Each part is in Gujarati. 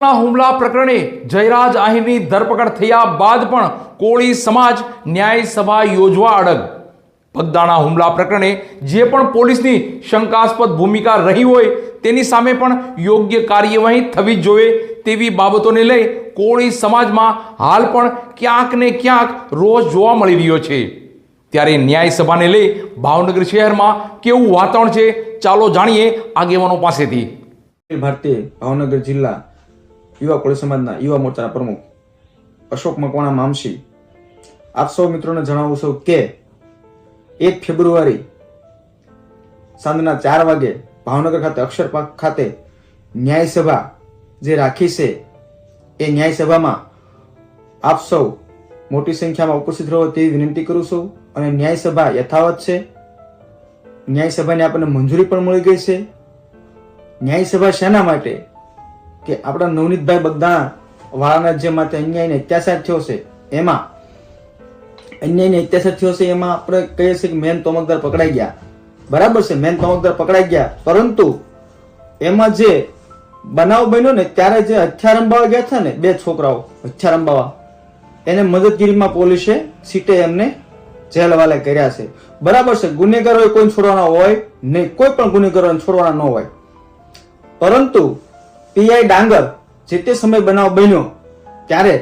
હુમલા પ્રકરણે જયરાજ આહિરની ધરપકડ થયા બાદ પણ કોળી સમાજ ન્યાય સભા યોજવા અડગ. પગદાણા હુમલા પ્રકરણે જે પણ પોલીસની શંકાસ્પદ ભૂમિકા રહી હોય તેની સામે પણ યોગ્ય કાર્યવાહી થવી જોઈએ તેવી બાબતોને લઈ કોળી સમાજમાં હાલ પણ ક્યાંક ને ક્યાંક રોષ જોવા મળી રહ્યો છે. ત્યારે ન્યાય સભાને લઈ ભાવનગર શહેરમાં કેવું વાતાવરણ છે ચાલો જાણીએ આગેવાનો પાસેથી. ભારતીય ભાવનગર જિલ્લા યુવા કોળી સમાજના યુવા મોરચાના પ્રમુખ અશોક મકવાણા મામશી. આપ સૌ મિત્રોને જણાવું છું કે એક ફેબ્રુઆરી સાંજના ચાર વાગે ભાવનગર ખાતે અક્ષર પાર્ક ખાતે ન્યાય સભા જે રાખી છે, એ ન્યાયસભામાં આપ સૌ મોટી સંખ્યામાં ઉપસ્થિત રહો તેવી વિનંતી કરું છું અને ન્યાયસભા યથાવત છે. ન્યાયસભાને આપણને મંજૂરી પણ મળી ગઈ છે. ન્યાયસભા શેના માટે કે આપણા નવનીતભાઈ બગદાણા વાળાના જે માટે અન્યાય ને અત્યાચાર થયો છે, એમાં અન્યાય ને અત્યાચાર થયો છે, એમાં આપણે કહીએ છીએ કે મેન તોમકદાર પકડાઈ ગયા. બરાબર છે, મેન તોમકદાર પકડાઈ ગયા. પરંતુ એમાં જે બનાવ બન્યો ને, ત્યારે જે હથિયાર અંબાવા ગયા હતા ને, બે છોકરાઓ હથિયાર અંબાવા એને મદદગીરીમાં પોલીસે સીટે એમને જેલ હવાલે કર્યા છે. બરાબર છે ગુનેગારો કોઈ છોડવાના હોય નહીં, કોઈ પણ ગુનેગારોને છોડવાના ન હોય. પરંતુ પીઆઈ ડાંગર જે તે સમય બનાવ બન્યો ત્યારે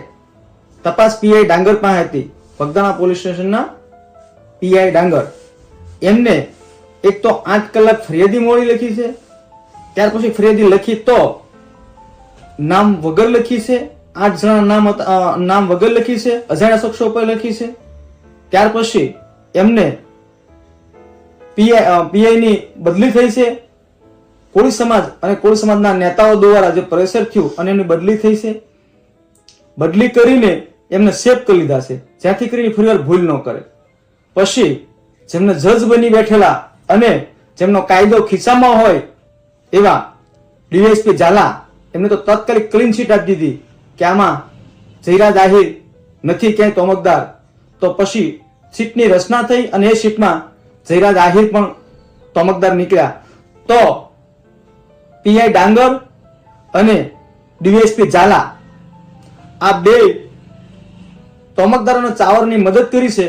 તપાસ પીઆઈ ડાંગર પાસે હતી. બગદાણા પોલીસ સ્ટેશનના પીઆઈ ડાંગર. એમને એક તો આઠ કલાક ફરિયાદી મોડી લખી છે. ત્યાર પછી ફરિયાદી લખી તો નામ વગર લખી છે. આઠ જણા નામ નામ વગર લખી છે. અજાણ્યા શખ્સો પર લખી છે. ત્યાર પછી એમને પીઆઈ પીઆઈની બદલી થઈ છે. કોળી સમાજ અને કોળી સમાજના નેતાઓ દ્વારા જે પ્રેશર થયું અને એમની બદલી થઈ છે, બદલી કરીને એમને સેફ કરી લીધા છે. જ્યાંથી કરીને ફરીવાર ભૂલ ન કરે. પછી જેમને જજ બની બેઠેલા અને જેમનો કાયદો ખિસ્સામાં હોય એવા ડીએસપી ઝાલા એમને તો તાત્કાલિક ક્લીન ચીટ આપી દીધી કે આમાં જયરાજ આહિર નથી ક્યાંય તોમકદાર. તો પછી સીટની રચના થઈ અને એ સીટમાં જયરાજ આહિર પણ તોમકદાર નીકળ્યા. તો પીઆઈ ડાંગર અને ડીએસપી ઝાલા. આ બે તોમકદારોના ચાવરની મદદ કરી છે.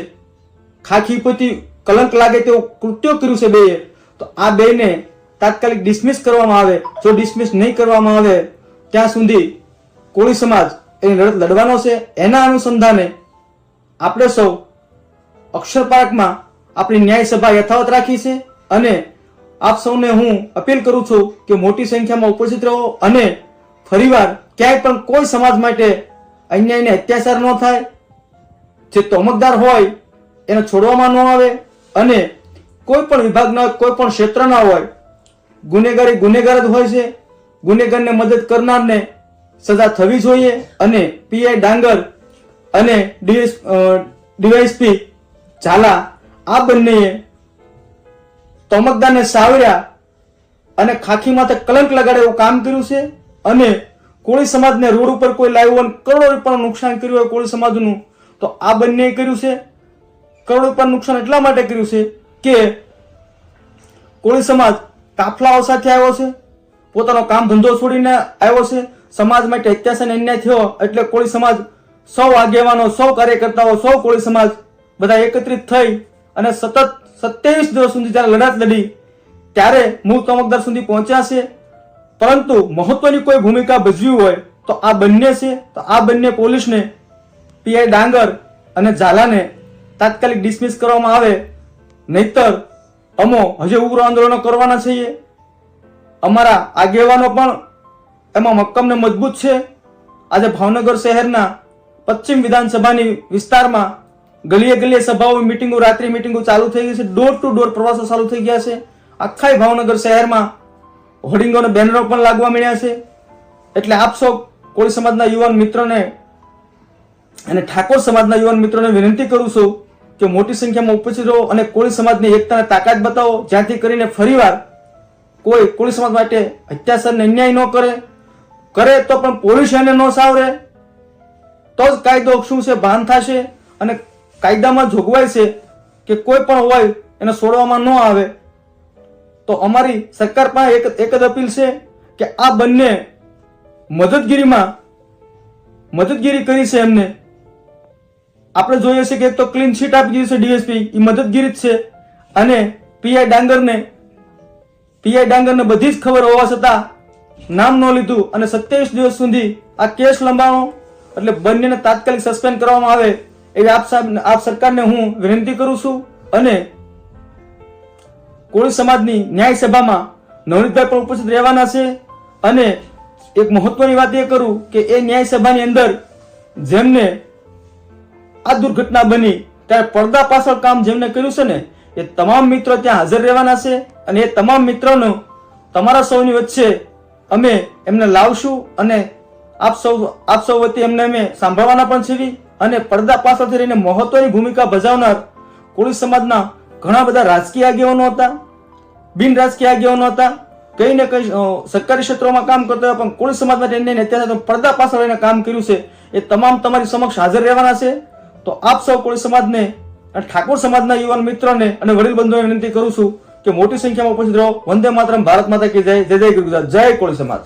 ખાખી પોતી કલંક લાગે તેવું કૃત્યો કર્યું છે બેએ. તો આ બેને તાત્કાલિક ડિસમિસ કરવામાં આવે. જો ડિસમિસ નહીં કરવામાં આવે, ત્યાં સુધી કોળી સમાજ એની લડત લડવાનો છે. એના અનુસંધાને આપણે સૌ અક્ષર પાર્કમાં આપણી ન્યાય સભા યથાવત રાખી છે અને આપ સૌને હું અપીલ કરું છું કે મોટી સંખ્યામાં ઉપસ્થિત રહો અને ફરીવાર ક્યાંય પણ કોઈ સમાજ માટે અન્યાયને અત્યાચાર ન થાય. જે તોમકદાર હોય, એને છોડવામાં ન આવે અને કોઈ પણ વિભાગના કોઈ પણ ક્ષેત્રના હોય, ગુનેગારી ગુનેગાર જ હોય છે. ગુનેગારને મદદ કરનારને સજા થવી જોઈએ અને પીઆઈ ડાંગર અને ડીએસ ડીવાયસપી ઝાલા આ બંનેએ તોમકદારને સાવર્યા અને ખાખી માથે કલંક લગાડે એવું કામ કર્યું છે અને કોળી સમાજને રોડ ઉપર કોઈ લાવ્યું અને કરોડો રૂપિયાનું નુકસાન કર્યું હોય કોળી સમાજનું, તો આ બંને કર્યું છે. કરોડો રૂપિયાનું નુકસાન એટલા માટે કર્યું છે કે કોળી સમાજ કાફલાઓ સાથે આવ્યો છે, પોતાનો કામ ધંધો છોડીને આવ્યો છે. સમાજ માટે અત્યાચાર અને અન્યાય થયો એટલે કોળી સમાજ સૌ આગેવાનો, સૌ કાર્યકર્તાઓ, સૌ કોળી સમાજ બધા એકત્રિત થઈ અને સતત સત્યાવીસ દિવસ સુધી જ્યારે લડાત લડી, ત્યારે મૂળ તમકદાર સુધી પહોંચ્યા છે. પરંતુ મહત્વની કોઈ ભૂમિકા ભજવી હોય તો આ બંને છે. તો આ બંને પોલીસને પીઆઈ ડાંગર અને ઝાલાને તાત્કાલિક ડિસમિસ કરવામાં આવે. નહીતર, અમો હજુ ઉગ્ર આંદોલનો કરવાના છીએ. અમારા આગેવાનો પણ એમાં મક્કમને મજબૂત છે. આજે ભાવનગર શહેરના પશ્ચિમ વિધાનસભાની વિસ્તારમાં ગલીએ ગલીએ સભાઓ, મિટિંગો, રાત્રિ મિટિંગો ચાલુ થઈ ગઈ છે. ડોર ટુ ડોર પ્રવાસો ચાલુ થઈ ગયા છે. આખા ભાવનગર શહેરમાં હોર્ડિંગો અને બેનરો પણ લાગવા મળ્યા છે. એટલે આપ કોળી સમાજના યુવાન મિત્રોને અને ઠાકોર સમાજના યુવાન મિત્રોને વિનંતી કરું છું કે મોટી સંખ્યામાં ઉપસ્થિત રહો અને કોળી સમાજની એકતાને તાકાત બતાવો. જ્યાંથી કરીને ફરીવાર કોઈ કોળી સમાજ માટે અત્યાચાર ને અન્યાય ન કરે. કરે તો પણ પોલીસ એને ન સાવરે. તો જ કાયદો શું છે? ભાન થશે અને કાયદામાં જોગવાઈ છે કે કોઈ પણ હોય એને છોડવામાં ન આવે. તો અમારી સરકાર પાસે એક એક જ અપીલ છે કે આ બંને મદદગીરીમાં, મદદગીરી કરી છે એમને. આપણે જોઈએ છે કે એક તો ક્લીન શીટ આપી દીધી છે ડીએસપી એ મદદગીરી જ છે. અને પીઆઈ ડાંગરને પીઆઈ ડાંગરને બધી જ ખબર હોવા છતાં નામ ન લીધું અને સત્યાવીસ દિવસ સુધી આ કેસ લંબાણો, એટલે બંનેને તાત્કાલિક સસ્પેન્ડ કરવામાં આવે. એવી આપ આપ સરકારને હું વિનંતી કરું છું અને કોળી સમાજની ન્યાય સભામાં નવનીતભાઈ પણ ઉપસ્થિત રહેવાના છે અને એક મહત્વની વાત એ કરું કે એ ન્યાય સભાની અંદર જેમને આ દુર્ઘટના બની, ત્યારે પડદા પાછળ કામ જેમને કર્યું છે ને, એ તમામ મિત્રો ત્યાં હાજર રહેવાના છે અને એ તમામ મિત્રોનો તમારા સૌની વચ્ચે અમે એમને લાવશું અને આપ સૌ આપ સૌ વતી એમને અમે સાંભળવાના પણ છીએ. અને પડદા પાછળથી રહીને મહત્વની ભૂમિકા ભજવનાર કોળી સમાજના ઘણા બધા રાજકીય આગેવાનો હતા, બિન રાજકીય આગેવાનો હતા, કઈ ને કઈ સરકારી ક્ષેત્રોમાં કામ કરતા પણ કોળી સમાજ માટે એને અત્યારે તો પડદા પાછળ રહીને કામ કર્યું છે, એ તમામ તમારી સમક્ષ હાજર રહેવાના છે. તો આપ સૌ કોળી સમાજને અને ઠાકોર સમાજના યુવાન મિત્રોને અને વડીલ બંધુઓને વિનંતી કરું છું કે મોટી સંખ્યામાં ઉપસ્થિત રહો. વંદે માતરમ, ભારત માતા કે જય જય જય ગુજરાત જય કોળી સમાજ.